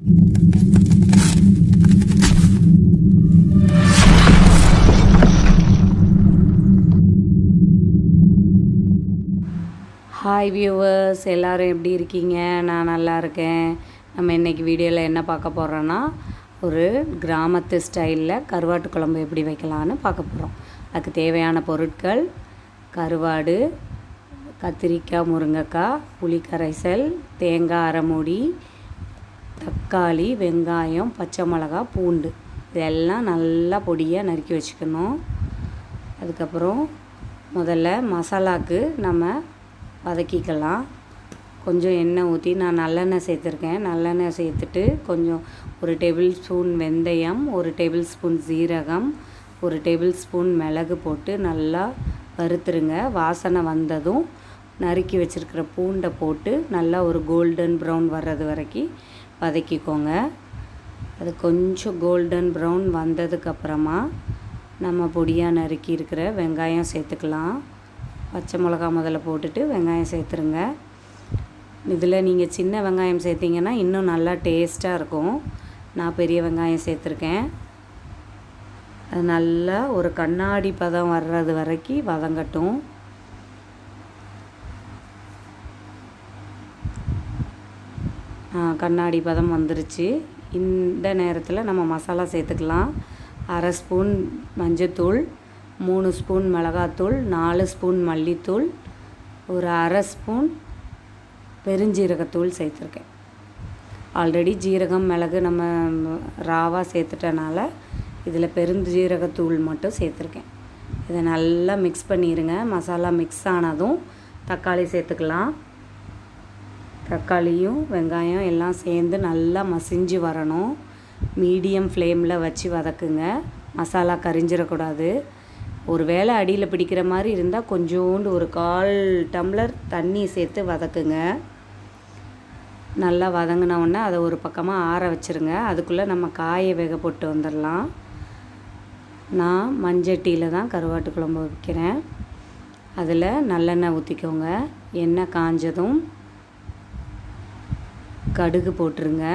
Hi viewers எல்லோரும் எப்படி இருக்கீங்க? நான் நல்லா இருக்கேன். நம்ம இன்றைக்கி வீடியோவில் என்ன பார்க்க போகிறோன்னா ஒரு கிராமத்து ஸ்டைலில் கருவாட்டு குழம்பு எப்படி வைக்கலான்னு பார்க்க போகிறோம் அதுக்கு தேவையான பொருட்கள் கருவாடு கத்திரிக்காய் முருங்கைக்காய் புளிக்கரைசல் தேங்காய் அரைமுடி தக்காளி வெங்காயம் பச்சை மிளகா பூண்டு. இதெல்லாம் நல்லா பொடியாக நறுக்கி வச்சுக்கணும். அதுக்கப்புறம் முதல்ல மசாலாவுக்கு நம்ம வதக்கிக்கலாம். கொஞ்சம் எண்ணெய் ஊற்றி நான் நல்லெண்ணெய் சேர்த்துருக்கேன். நல்லெண்ணெய் சேர்த்துட்டு கொஞ்சம் ஒரு டேபிள் ஸ்பூன் வெந்தயம் ஒரு டேபிள் ஸ்பூன் சீரகம் ஒரு டேபிள் ஸ்பூன் மிளகு போட்டு நல்லா வறுத்துருங்க. வாசனை வந்ததும் நறுக்கி வச்சுருக்கிற பூண்டை போட்டு நல்லா ஒரு கோல்டன் ப்ரௌன் வர்றது வரைக்கும் வதக்கிக்கோங்க அது கொஞ்சம் கோல்டன் ப்ரௌன் வந்ததுக்கப்புறமா நம்ம பொடியாக நறுக்கி இருக்கிற வெங்காயம் சேர்த்துக்கலாம். பச்சை மிளகா முதல்ல போட்டுட்டு வெங்காயம் சேர்த்துருங்க. இதில் நீங்கள் சின்ன வெங்காயம் சேர்த்திங்கன்னா இன்னும் நல்லா டேஸ்ட்டாக இருக்கும். நான் பெரிய வெங்காயம் சேர்த்துருக்கேன். அது நல்லா ஒரு கண்ணாடி பதம் வர்றது வரைக்கும் வதங்கட்டும். கண்ணாடி பதம் வந்துருச்சு. இந்த நேரத்தில் நம்ம மசாலா சேர்த்துக்கலாம். அரை ஸ்பூன் மஞ்சத்தூள் மூணு ஸ்பூன் மிளகாத்தூள் நாலு ஸ்பூன் மல்லித்தூள் ஒரு அரை ஸ்பூன் பெருஞ்சீரகத்தூள் சேர்த்துருக்கேன். ஆல்ரெடி ஜீரகம் மிளகு நம்ம ராவாக சேர்த்துட்டனால இதில் பெருஞ்சீரகத்தூள் மட்டும் சேர்த்துருக்கேன். இதை நல்லா மிக்ஸ் பண்ணிடுங்க மசாலா மிக்ஸ் ஆனதும் தக்காளி சேர்த்துக்கலாம். தக்காளியும் வெங்காயம் எல்லாம் சேர்ந்து நல்லா மசிஞ்சு வரணும். மீடியம் ஃப்ளேமில் வச்சு வதக்குங்க. மசாலா கரிஞ்சிடக்கூடாது ஒரு வேளை அடியில் பிடிக்கிற மாதிரி இருந்தால் கொஞ்சோண்டு ஒரு கால் டம்ளர் தண்ணி சேர்த்து வதக்குங்க. நல்லா வதங்கினவுடனே அதை ஒரு பக்கமாக ஆற வச்சுருங்க. அதுக்குள்ளே நம்ம காயை வேக போட்டு வந்துடலாம். நான் மஞ்சட்டியில் தான் கருவாட்டு குழம்பு வைக்கிறேன். அதில் நல்லெண்ணெய் ஊற்றிக்கோங்க எண்ணெய் காஞ்சதும் கடுகு போட்டுருங்க.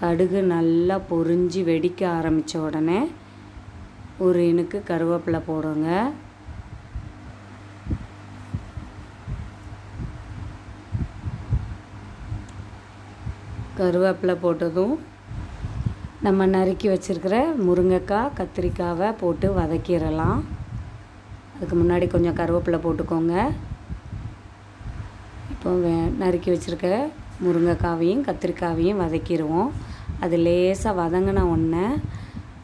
கடுகு நல்லா பொறிஞ்சி வெடிக்க ஆரம்பித்த உடனே ஒரு இனுக்கு கருவேப்பிலை போடுங்க. கருவேப்பிலை போட்டதும் நம்ம நறுக்கி வச்சுருக்கிற முருங்கைக்காய் கத்திரிக்காவை போட்டு வதக்கிடலாம். அதுக்கு முன்னாடி கொஞ்சம் கருவேப்பிலை போட்டுக்கோங்க. இப்போ வே நறுக்கி வச்சுருக்க முருங்கைக்காவையும் கத்திரிக்காவையும் வதக்கிடுவோம் அது லேசாக வதங்கின உடனே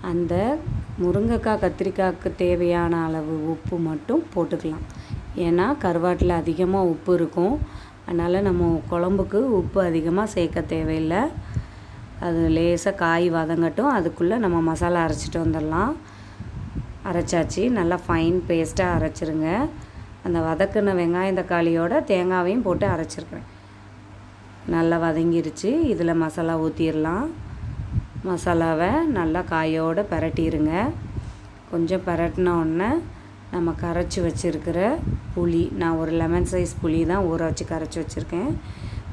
அந்த முருங்கைக்காய் கத்திரிக்காய்க்கு தேவையான அளவு உப்பு மட்டும் போட்டுக்கலாம். ஏன்னா கருவாட்டில் அதிகமாக உப்பு இருக்கும். அதனால் நம்ம குழம்புக்கு உப்பு அதிகமாக சேர்க்க தேவையில்லை. அது லேசாக காய் வதங்கட்டும். அதுக்குள்ளே நம்ம மசாலா அரைச்சிட்டு வந்துடலாம். அரைச்சாச்சு. நல்லா ஃபைன் பேஸ்ட்டாக அரைச்சிருங்க. அந்த வதக்குன வெங்காயம் தக்காளியோட தேங்காவையும் போட்டு அரைச்சிருக்கிறேன். நல்லா வதங்கிருச்சு. இதில் மசாலா ஊற்றிடலாம் மசாலாவை நல்லா காயோடு பரட்டிடுங்க கொஞ்சம் பரட்டின உடனே நம்ம கரைச்சி வச்சுருக்கிற புளி நான் ஒரு லெமன் சைஸ் புளி தான் ஊற வச்சு கரைச்சி வச்சுருக்கேன்.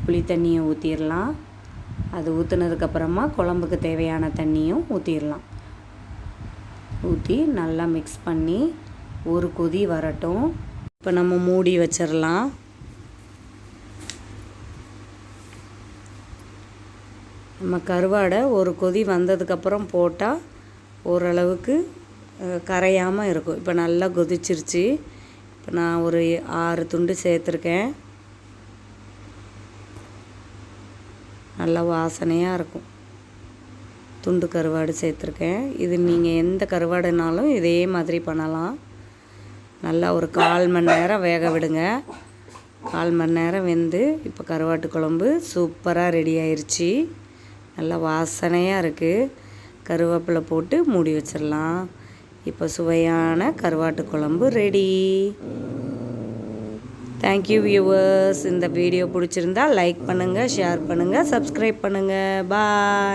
புளி தண்ணியை ஊற்றிடலாம் அது ஊற்றுனதுக்கப்புறமா குழம்புக்கு தேவையான தண்ணியும் ஊற்றிடலாம் ஊற்றி நல்லா மிக்ஸ் பண்ணி ஒரு கொதி வரட்டும். இப்போ நம்ம மூடி வச்சிடலாம். நம்ம கருவாடை ஒரு கொதி வந்ததுக்கப்புறம் போட்டால் ஓரளவுக்கு கரையாமல் இருக்கும். இப்போ நல்லா கொதிச்சிருச்சு. இப்போ நான் ஒரு ஆறு துண்டு சேர்த்துருக்கேன். நல்லா வாசனையாக இருக்கும். துண்டு கருவாடு சேர்த்துருக்கேன். இது நீங்கள் எந்த கருவாடுனாலும் இதே மாதிரி பண்ணலாம். நல்லா ஒரு கால் மணி நேரம் வேக விடுங்க. கால் மணி நேரம் வெந்து இப்போ கருவாட்டு குழம்பு சூப்பராக ரெடி ஆயிடுச்சு நல்லா வாசனையாக இருக்குது கருவேப்பிலை போட்டு மூடி வச்சிடலாம் இப்போ சுவையான கருவாட்டு குழம்பு ரெடி தேங்க்யூ வியூவர்ஸ் இந்த வீடியோ பிடிச்சிருந்தா லைக் பண்ணுங்கள் ஷேர் பண்ணுங்கள் சப்ஸ்கிரைப் பண்ணுங்கள் பாய்